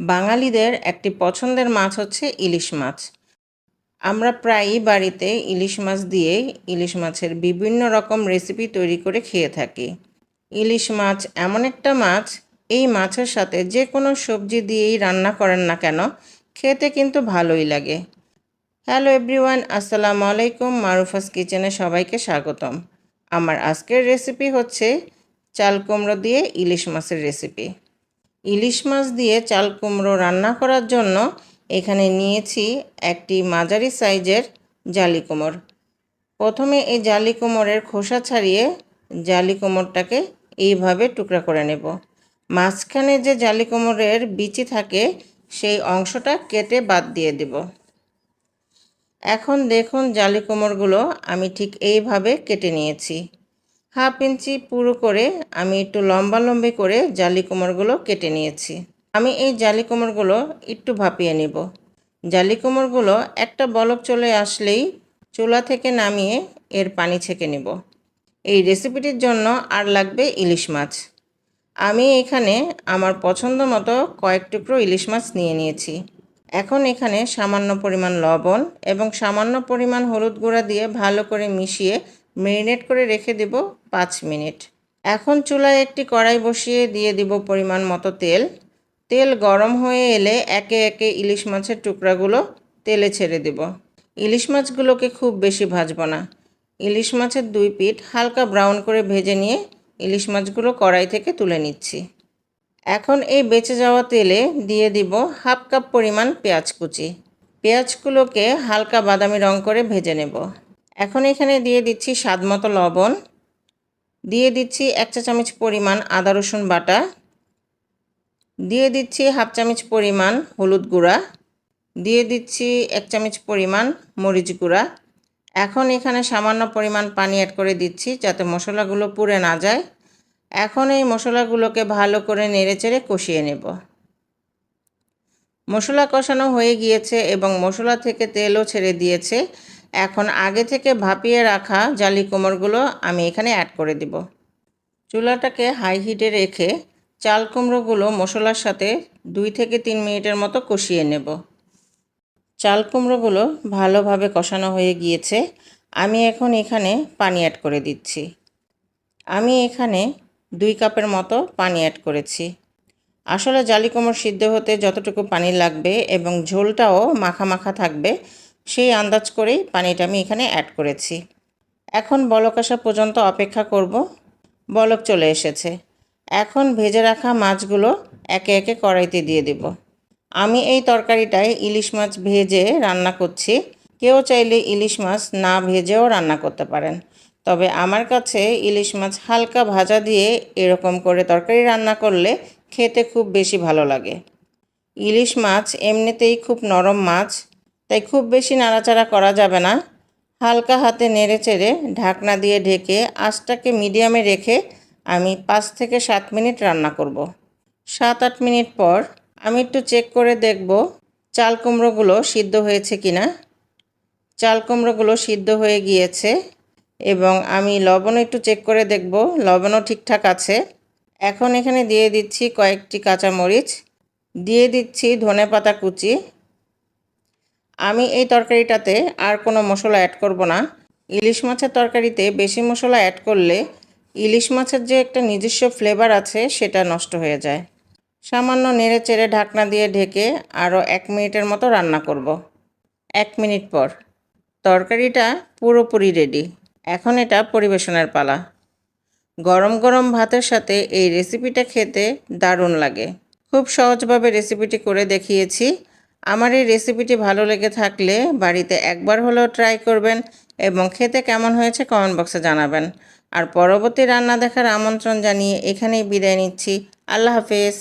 বাঙালিদের একটি পছন্দের মাছ হচ্ছে ইলিশ মাছ। আমরা প্রায়ই বাড়িতে ইলিশ মাছ দিয়ে ইলিশ মাছের বিভিন্ন রকম রেসিপি তৈরি করে খেয়ে থাকি। ইলিশ মাছ এমন একটা মাছ, এই মাছের সাথে যে কোনো সবজি দিয়েই রান্না করেন না কেন, খেতে কিন্তু ভালোই লাগে। হ্যালো এভরিওয়ান, আসসালামু আলাইকুম, মারুফাস কিচেনে সবাইকে স্বাগতম। আমার আজকের রেসিপি হচ্ছে চাল কুমড়ো দিয়ে ইলিশ মাছের রেসিপি ইলিশ মাছ দিয়ে চাল কুমড়ো রান্না করার জন্য এখানে নিয়েছি একটি মাঝারি সাইজের জালি কুমড়। প্রথমে এই জালি কুমড়ের খোসা ছাড়িয়ে জালি কুমড়টাকে এইভাবে টুকরা করে নেব। মাঝখানে যে জালি কুমড়ের বিচি থাকে, সেই অংশটা কেটে বাদ দিয়ে দেব। এখন দেখুন জালি কুমড়গুলো আমি ঠিক এইভাবে কেটে নিয়েছি। হাফ ইঞ্চি পুরো করে আমি একটু লম্বা লম্বি করে জালি কোমরগুলো কেটে নিয়েছি। আমি এই জালি কোমরগুলো একটু ভাপিয়ে নিব। জালি কোমরগুলো একটা বলক চলে আসলেই চুলা থেকে নামিয়ে এর পানি ছেঁকে নেব। এই রেসিপিটির জন্য আর লাগবে ইলিশ মাছ। আমি এখানে আমার পছন্দ মতো কয়েক টুকরো ইলিশ মাছ নিয়ে নিয়েছি। এখন এখানে সামান্য পরিমাণ লবণ এবং সামান্য পরিমাণ হলুদ গুঁড়া দিয়ে ভালো করে মিশিয়ে মেরিনেট করে রেখে দেব পাঁচ মিনিট। এখন চুলায় একটি কড়াই বসিয়ে দিয়ে দিব পরিমাণ মতো তেল। তেল গরম হয়ে এলে একে একে ইলিশ মাছের টুকরাগুলো তেলে ছেড়ে দেব। ইলিশ মাছগুলোকে খুব বেশি ভাজবো না। ইলিশ মাছের দুই পিঠ হালকা ব্রাউন করে ভেজে নিয়ে ইলিশ মাছগুলো কড়াই থেকে তুলে নিচ্ছি। এখন এই বেঁচে যাওয়া তেলে দিয়ে দিব হাফ কাপ পরিমাণ পেঁয়াজ কুচি। পেঁয়াজগুলোকে হালকা বাদামি রং করে ভেজে নেব। এখন এখানে দিয়ে দিচ্ছি স্বাদ মতো লবণ। দিয়ে দিচ্ছি এক চা চামচ পরিমাণ আদা, রসুন বাটা। দিয়ে দিচ্ছি হাফ চামচ পরিমাণ হলুদ গুঁড়া। দিয়ে দিচ্ছি এক চামচ পরিমাণ মরিচ গুঁড়া। এখন এখানে সামান্য পরিমাণ পানি অ্যাড করে দিচ্ছি যাতে মশলাগুলো পুড়ে না যায়। এখন এই মশলাগুলোকে ভালো করে নেড়েচেড়ে কষিয়ে নেব। মশলা কষানো হয়ে গিয়েছে এবং মশলা থেকে তেলও ছেড়ে দিয়েছে। এখন আগে থেকে ভাপিয়ে রাখা জালি কোমরগুলো আমি এখানে অ্যাড করে দিব। চুলাটাকে হাই হিটে রেখে চাল কুমড়োগুলো মশলার সাথে দুই থেকে তিন মিনিটের মতো কষিয়ে নেব। চাল কুমড়োগুলো ভালোভাবে কষানো হয়ে গিয়েছে। আমি এখন এখানে পানি অ্যাড করে দিচ্ছি। আমি এখানে দুই কাপের মতো পানি অ্যাড করেছি। আসলে জালি কোমর সিদ্ধ হতে যতটুকু পানি লাগবে এবং ঝোলটাও মাখা মাখা থাকবে সেই আন্দাজ করেই পানিটা আমি এখানে অ্যাড করেছি। এখন বলক আসা পর্যন্ত অপেক্ষা করব। বলক চলে এসেছে। এখন ভেজে রাখা মাছগুলো একে একে কড়াইতে দিয়ে দেব। আমি এই তরকারিটায় ইলিশ মাছ ভেজে রান্না করছি। কেউ চাইলে ইলিশ মাছ না ভেজেও রান্না করতে পারেন। তবে আমার কাছে ইলিশ মাছ হালকা ভাজা দিয়ে এরকম করে তরকারি রান্না করলে খেতে খুব বেশি ভালো লাগে। ইলিশ মাছ এমনিতেই খুব নরম মাছ। তাই খুব বেশি নাড়াচাড়া করা যাবে না। হালকা হাতে নেড়ে চেড়ে ঢাকনা দিয়ে ঢেকে আঁচটাকে মিডিয়ামে রেখে আমি পাঁচ থেকে সাত মিনিট রান্না করব। সাত আট মিনিট পর আমি একটু চেক করে দেখব চাল কুমড়োগুলো সিদ্ধ হয়েছে কি না চাল কুমড়োগুলো সিদ্ধ হয়ে গিয়েছে এবং আমি লবণ একটু চেক করে দেখব, লবণও ঠিকঠাক আছে। এখন এখানে দিয়ে দিচ্ছি কয়েকটি কাঁচামরিচ, দিয়ে দিচ্ছি ধনে পাতা কুচি আমি এই তরকারিটাতে আর কোনো মশলা অ্যাড করব না। ইলিশ মাছের তরকারিতে বেশি মশলা অ্যাড করলে ইলিশ মাছের যে একটা নিজস্ব ফ্লেভার আছে, সেটা নষ্ট হয়ে যায়। সামান্য নেড়ে চেড়ে ঢাকনা দিয়ে ঢেকে আরও এক মিনিটের মতো রান্না করব। এক মিনিট পর। তরকারিটা পুরোপুরি রেডি এখন এটা পরিবেশনের পালা। গরম গরম ভাতের সাথে এই রেসিপিটা খেতে দারুণ লাগে। খুব সহজভাবে রেসিপিটি করে দেখিয়েছি। আমার এই রেসিপিটি ভালো লেগে থাকলে বাড়িতে একবার হলেও ট্রাই করবেন এবং খেতে কেমন হয়েছে কমেন্ট বক্সে জানাবেন। আর পরবর্তী রান্না দেখার আমন্ত্রণ জানিয়ে এখানেই বিদায় নিচ্ছি। আল্লাহ হাফেজ।